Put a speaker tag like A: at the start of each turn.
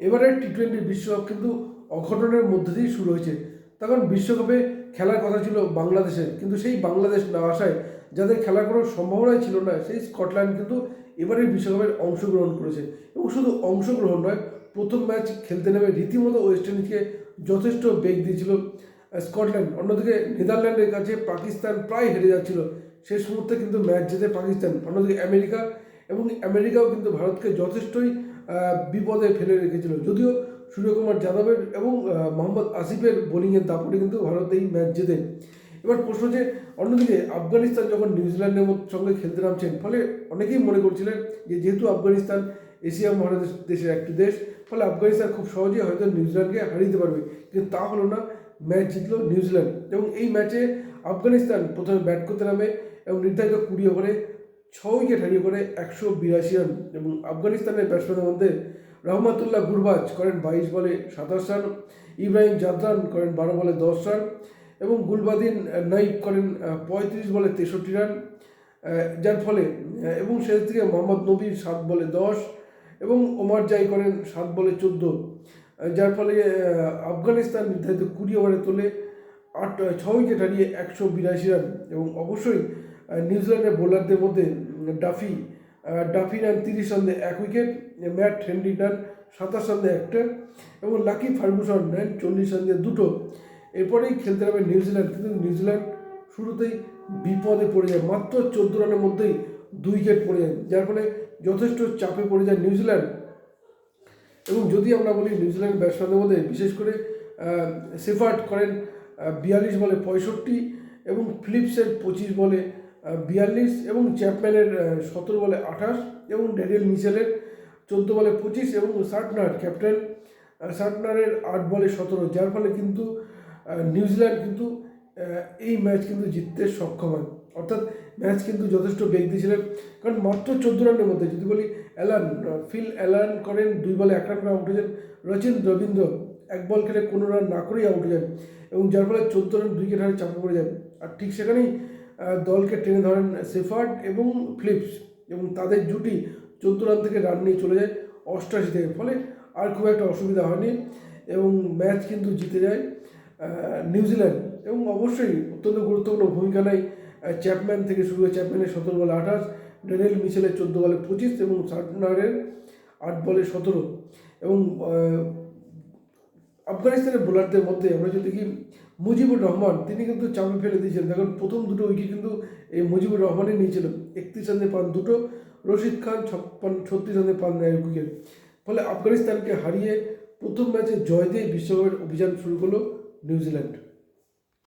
A: এবারের T twenty বিশ্বকাপ কিন্তু অঘটনের মধ্যে দিয়েই শুরু হয়েছে। তখন বিশ্বকাপে খেলার কথা ছিল বাংলাদেশের, কিন্তু সেই বাংলাদেশ না আসায় যাদের খেলার কোনো সম্ভাবনাই ছিল না, সেই স্কটল্যান্ড কিন্তু এবারের বিশ্বকাপের অংশগ্রহণ করেছে। এবং শুধু অংশগ্রহণ নয়, প্রথম ম্যাচ খেলতে নেমে রীতিমতো ওয়েস্ট ইন্ডিজকে যথেষ্ট বেগ দিয়েছিল স্কটল্যান্ড। অন্যদিকে নেদারল্যান্ডের কাছে পাকিস্তান প্রায় হেরে যাচ্ছিল। শেষ মুহূর্তে কিন্তু ম্যাচ জেতে পাকিস্তান, অন্যদিকে আমেরিকা এবং আমেরিকাও কিন্তু ভারতকে যথেষ্টই বিপদে ফেলে রেখেছিল। যদিও সূর্যকুমার যাদবের এবং মোহাম্মদ আসিফের বোলিংয়ের দাপটে কিন্তু ভারত এই ম্যাচ জেতে। এবার প্রশ্ন যে, অন্যদিকে আফগানিস্তান যখন নিউজিল্যান্ডের সঙ্গে খেলতে নামছেন, ফলে অনেকেই মনে করছিলেন যে, যেহেতু আফগানিস্তান এশিয়া মহাদেশ দেশের একটি দেশ, ফলে আফগানিস্তান খুব সহজেই হয়তো নিউজিল্যান্ডকে হারিয়ে দিতে পারবে। কিন্তু তা হলো না, ম্যাচ জিতলো নিউজিল্যান্ড। এবং এই ম্যাচে আফগানিস্তান প্রথমে ব্যাট করতে নামে এবং নির্ধারিত কুড়ি ওভারে ছ উইকেট হারিয়ে করে একশো বিরাশি রান এবং আফগানিস্তানের ব্যাটসম্যানের মধ্যে রহমাতুল্লাহ গুরবাজ করেন বাইশ বলে সাতাশ রান, ইব্রাহিম জাদরান করেন বারো বলে দশ রান এবং গুলবাদিন নাইব করেন পঁয়ত্রিশ বলে তেষট্টি রান যার ফলে এবং শেষ দিকে মোহাম্মদ নবীর সাত বলে দশ এবং ওমার জাই করেন সাত বলে চোদ্দ যার ফলে আফগানিস্তান নির্ধারিত কুড়ি ওভারে তোলে আট ছ উইকেট হারিয়ে একশো বিরাশি রান এবং অবশ্যই নিউজিল্যান্ডের বোলারদের মধ্যে ডাফি ডাফি রান তিরিশ রান এক উইকেট, ম্যাট হেনরি রান সাতাশ রান একটা, এবং লাকি ফার্গুসন নেন চল্লিশ রান দুটো। এরপরেই খেলতে হবে নিউজিল্যান্ড। কিন্তু নিউজিল্যান্ড শুরুতেই বিপদে পড়ে যায়। মাত্র চোদ্দ রানের মধ্যেই দুই উইকেট পড়ে যায়। যার ফলে যথেষ্ট চাপে পড়ে যায় নিউজিল্যান্ড। এবং যদি আমরা বলি নিউজিল্যান্ড ব্যাটসম্যানদের মধ্যে, বিশেষ করে সেফার্ট করেন বিয়াল্লিশ বলে পঁয়ষট্টি, এবং ফিলিপসের পঁচিশ বলে বিয়াল্লিশ এবং চ্যাপম্যানের সতেরো বলে আঠাশ এবং ড্যানিয়েল মিশেলের চোদ্দ বলে পঁচিশ এবং সার্টনার, ক্যাপ্টেন সার্টনারের আট বলে সতেরো। যার ফলে কিন্তু নিউজিল্যান্ড কিন্তু এই ম্যাচ কিন্তু জিততে সক্ষম হয়। অর্থাৎ ম্যাচ কিন্তু যথেষ্ট বেগ দিয়েছিলেন। কারণ মাত্র চোদ্দ রানের মধ্যে যদি বলি, অ্যালান ফিল অ্যালান করেন, দুই বলে এক রান করে আউট হয়ে যান রচিন রবীন্দ্র, এক বল খেলে কোনো রান না করেই আউট হয়ে যান এবং যার ফলে চোদ্দ রান দুই উইকেট হারে চাপে পড়ে যান। আর ঠিক সেখানেই দলকে টেনে ধরেন সেফার্ড এবং ফ্লিপস এবং তাদের জুটি চোদ্দ রান থেকে রান নিয়ে চলে যায় অষ্টাশি থেকে। ফলে আর খুব একটা অসুবিধা হয়নি এবং ম্যাচ কিন্তু জিতে যায় নিউজিল্যান্ড এবং অবশ্যই অত্যন্ত গুরুত্বপূর্ণ ভূমিকা নেয় চ্যাপম্যান থেকে শুরু হয়ে চ্যাপম্যানের সতেরো বলে আঠাশ ডেনিয়েল মিচেলের চোদ্দ বলে পঁচিশ এবং সার্টনারের আট বলে সতেরো এবং আফগানিস্তানের বোলারদের মধ্যে আমরা যদি দেখি, মুজিবুর রহমান, তিনি কিন্তু চাপে ফেলে দিয়েছিলেন। দেখুন, প্রথম দুটো উইকেট কিন্তু এই মুজিবুর রহমানই নিয়েছিল। একত্রিশ রানে পান দুটো, রশিদ খান ছাপ্পান, ছত্রিশ রানে পান এক উইকেট ফলে আফগানিস্তানকে হারিয়ে প্রথম ম্যাচে জয় দিয়ে বিশ্বকাপের অভিযান শুরু করল নিউজিল্যান্ড।